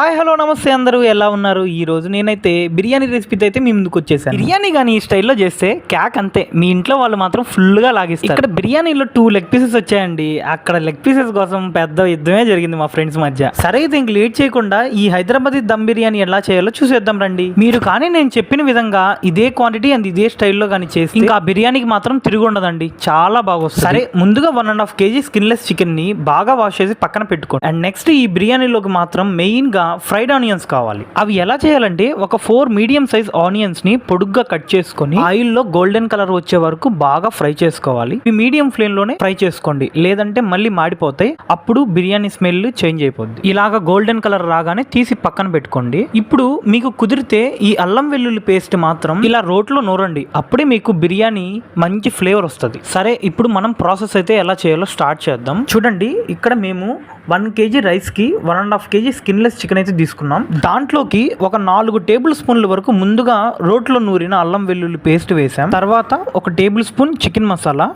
Hi hello నమస్తే అందరూ. ఎలా ఉన్నారు? ఈ రోజు నేనైతే బిర్యానీ రెసిపీతో అయితే మీ ముందుకు వచ్చేసాను. బిర్యానీ కానీ ఈ స్టైల్లో చేస్తే క్యాక్ అంతే. మీ ఇంట్లో వాళ్ళు మాత్రం ఫుల్గా లాగిస్తారు. ఇక్కడ బిర్యానీలో టూ లెగ్ పీసెస్ వచ్చాయండి. అక్కడ లెగ్ పీసెస్ కోసం పెద్ద యుద్ధమే జరిగింది మా ఫ్రెండ్స్ మధ్య. సరే అయితే ఇంక లేట్ చేయకుండా ఈ హైదరాబాద్ దమ్ బిర్యానీ ఎలా చేయాలో చూసేద్దాం రండి. మీరు కానీ నేను చెప్పిన విధంగా ఇదే క్వాంటిటీ అండ్ ఇదే స్టైల్లో కానీ చేసి ఇంకా ఆ బిర్యానీకి మాత్రం తిరిగి ఉండదండి. చాలా బాగా సరే ముందుగా one and half KG skinless చికెన్ని బాగా వాష్ చేసి పక్కన పెట్టుకోండి. అండ్ నెక్స్ట్ ఈ బిర్యానీలోకి మాత్రం మెయిన్గా ఫ్రైడ్ ఆనియన్స్ కావాలి. అవి ఎలా చేయాలంటే ఒక ఫోర్ మీడియం సైజ్ ఆనియన్స్ని పొడుగ్గా కట్ చేసుకొని ఆయిల్లో గోల్డెన్ కలర్ వచ్చే వరకు బాగా ఫ్రై చేసుకోవాలి. ఇవి మీడియం ఫ్లేమ్లోనే ఫ్రై చేసుకోండి. లేదంటే మళ్ళీ మాడిపోతాయి. అప్పుడు బిర్యానీ స్మెల్ చేంజ్ అయిపోద్ది. ఇలాగా గోల్డెన్ కలర్ రాగానే తీసి పక్కన పెట్టుకోండి. ఇప్పుడు మీకు కుదిరితే ఈ అల్లం వెల్లుల్లి పేస్ట్ మాత్రం ఇలా రోట్లో నూరండి. అప్పుడే మీకు బిర్యానీ మంచి ఫ్లేవర్ వస్తుంది. సరే ఇప్పుడు మనం ప్రాసెస్ అయితే ఎలా చేయాలో స్టార్ట్ చేద్దాం. చూడండి ఇక్కడ మేము వన్ కేజీ రైస్కి one and half KG skinless chicken అయితే తీసుకున్నాం. దాంట్లోకి ఒక నాలుగు టేబుల్ స్పూన్ల వరకు ముందుగా రోట్లో నూరిన అల్లం వెల్లుల్లి పేస్ట్ వేసాం తర్వాత ఒక టేబుల్ స్పూన్ చికెన్ మసాలా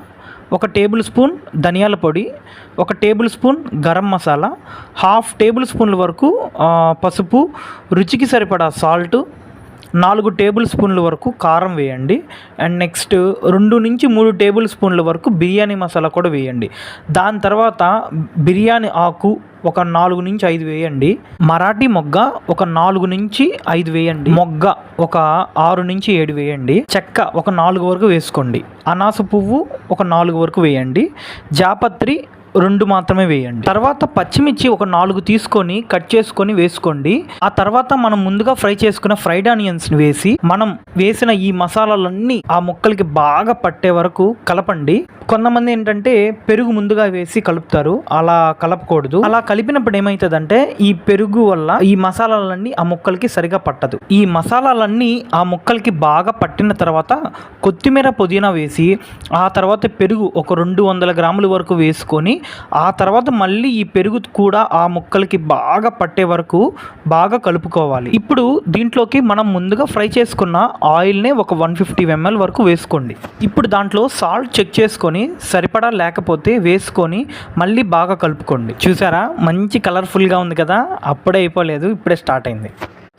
ఒక టేబుల్ స్పూన్ ధనియాల పొడి ఒక table spoon garam masala half table స్పూన్ల వరకు పసుపు రుచికి సరిపడా సాల్ట్ నాలుగు టేబుల్ స్పూన్ల వరకు కారం వేయండి. అండ్ నెక్స్ట్ రెండు నుంచి మూడు టేబుల్ స్పూన్ల వరకు బిర్యానీ మసాలా కూడా వేయండి. దాని తర్వాత బిర్యానీ ఆకు ఒక నాలుగు నుంచి ఐదు వేయండి. మరాఠీ మొగ్గ ఒక నాలుగు నుంచి ఐదు వేయండి. మొగ్గ ఒక ఆరు నుంచి ఏడు వేయండి. చెక్క ఒక నాలుగు వరకు వేసుకోండి. అనాస పువ్వు ఒక నాలుగు వరకు వేయండి. జాపత్రి రెండు మాత్రమే వేయండి. తర్వాత పచ్చిమిర్చి ఒక నాలుగు తీసుకొని కట్ చేసుకొని వేసుకోండి. ఆ తర్వాత మనం ముందుగా ఫ్రై చేసుకున్న ఫ్రైడ్ ఆనియన్స్ని వేసి మనం వేసిన ఈ మసాలాలన్నీ ఆ ముక్కలకి బాగా పట్టే వరకు కలపండి. కొంతమంది ఏంటంటే పెరుగు ముందుగా వేసి కలుపుతారు. అలా కలపకూడదు. అలా కలిపినప్పుడు ఏమవుతుందంటే ఈ పెరుగు వల్ల ఈ మసాలాలన్నీ ఆ ముక్కలకి సరిగా పట్టదు. ఈ మసాలాలన్నీ ఆ ముక్కలకి బాగా పట్టిన తర్వాత కొత్తిమీర పుదీనా వేసి ఆ తర్వాత పెరుగు ఒక రెండు వందల గ్రాముల వరకు వేసుకొని ఆ తర్వాత మళ్ళీ ఈ పెరుగు కూడా ఆ ముక్కలకి బాగా పట్టే వరకు బాగా కలుపుకోవాలి. ఇప్పుడు దీంట్లోకి మనం ముందుగా ఫ్రై చేసుకున్న ఆయిల్నే ఒక వన్ ఫిఫ్టీ ఎంఎల్ వరకు వేసుకోండి. ఇప్పుడు దాంట్లో సాల్ట్ చెక్ చేసుకొని సరిపడా లేకపోతే వేసుకొని మళ్ళీ బాగా కలుపుకోండి. చూసారా? మంచి కలర్ఫుల్గా ఉంది కదా? అప్పుడే అయిపోలేదు ఇప్పుడే స్టార్ట్ అయింది.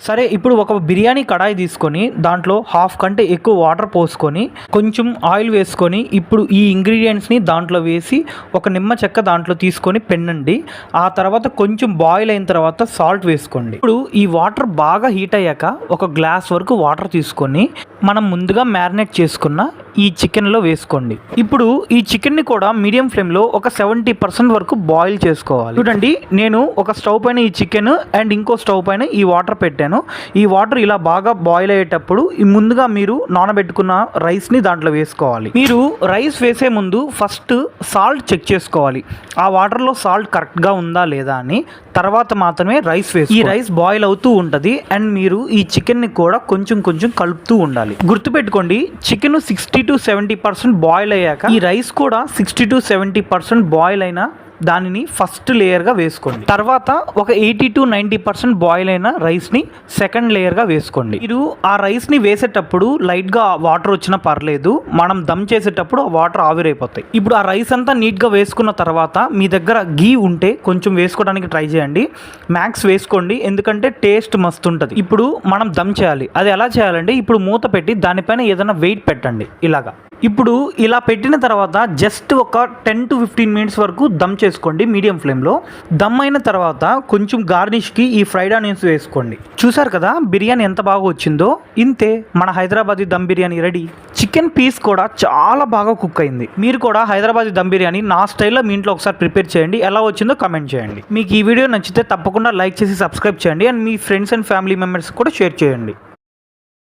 సరే ఇప్పుడు ఒక బిర్యానీ కడాయి తీసుకొని దాంట్లో హాఫ్ కంటే ఎక్కువ వాటర్ పోసుకొని కొంచెం ఆయిల్ వేసుకొని ఇప్పుడు ఈ ఇంగ్రీడియంట్స్ని దాంట్లో వేసి ఒక నిమ్మ చెక్క దాంట్లో తీసుకొని పెన్నండి ఆ తర్వాత కొంచెం బాయిల్ అయిన తర్వాత సాల్ట్ వేసుకోండి. ఇప్పుడు ఈ వాటర్ బాగా హీట్ అయ్యాక ఒక గ్లాస్ వరకు వాటర్ తీసుకొని మనం ముందుగా మ్యారినేట్ చేసుకున్న ఈ చికెన్లో వేసుకోండి. ఇప్పుడు ఈ చికెన్ని కూడా మీడియం ఫ్లేమ్లో ఒక సెవెంటీ పర్సెంట్ వరకు బాయిల్ చేసుకోవాలి. చూడండి నేను ఒక స్టవ్ పైన ఈ చికెన్ అండ్ ఇంకో స్టవ్ పైన ఈ వాటర్ పెట్టాను. ఈ వాటర్ ఇలా బాగా బాయిల్ అయ్యేటప్పుడు ఈ ముందుగా మీరు నానబెట్టుకున్న రైస్ని దాంట్లో వేసుకోవాలి. మీరు రైస్ వేసే ముందు ఫస్ట్ సాల్ట్ చెక్ చేసుకోవాలి. ఆ వాటర్లో సాల్ట్ కరెక్ట్గా ఉందా లేదా అని. తర్వాత మాత్రమే రైస్ వేసి ఈ రైస్ బాయిల్ అవుతూ ఉంటుంది అండ్ మీరు ఈ చికెన్ని కూడా కొంచెం కొంచెం కలుపుతూ ఉండాలి. గుర్తుపెట్టుకోండి chicken sixty to seventy percent boil అయ్యాక ఈ రైస్ కూడా sixty to seventy percent boil అయిన దానిని ఫస్ట్ లేయర్గా వేసుకోండి. తర్వాత ఒక eighty to ninety percent boil అయిన రైస్ని సెకండ్ లేయర్గా వేసుకోండి. మీరు ఆ రైస్ని వేసేటప్పుడు లైట్గా వాటర్ వచ్చినా పర్లేదు మనం దమ్ చేసేటప్పుడు ఆ వాటర్ ఆవిరైపోతాయి. ఇప్పుడు ఆ రైస్ అంతా నీట్గా వేసుకున్న తర్వాత మీ దగ్గర గీ ఉంటే కొంచెం వేసుకోవడానికి ట్రై చేయండి. మ్యాక్స్ వేసుకోండి ఎందుకంటే టేస్ట్ మస్తు ఉంటుంది. ఇప్పుడు మనం దమ్ చేయాలి. అది ఎలా చేయాలంటే ఇప్పుడు మూత పెట్టి దానిపైన ఏదైనా వెయిట్ పెట్టండి ఇలాగా. ఇప్పుడు ఇలా పెట్టిన తర్వాత జస్ట్ ఒక టెన్ టు ఫిఫ్టీన్ మినిట్స్ వరకు దమ్ చేసుకోండి మీడియం ఫ్లేమ్లో దమ్ అయిన తర్వాత కొంచెం గార్నిష్కి ఈ ఫ్రైడ్ ఆనియన్స్ వేసుకోండి. చూసారు కదా బిర్యానీ ఎంత బాగా వచ్చిందో? ఇంతే మన Hyderabadi dum biryani ready. Chicken piece కూడా చాలా బాగా కుక్ అయింది. మీరు కూడా హైదరాబాదీ దమ్ బిర్యానీ నా స్టైల్లో మీ ఇంట్లో ఒకసారి ప్రిపేర్ చేయండి. ఎలా వచ్చిందో కమెంట్ చేయండి. మీకు ఈ వీడియో నచ్చితే తప్పకుండా లైక్ చేసి సబ్స్క్రైబ్ చేయండి. అండ్ మీ ఫ్రెండ్స్ అండ్ ఫ్యామిలీ మెంబర్స్ కూడా షేర్ చేయండి.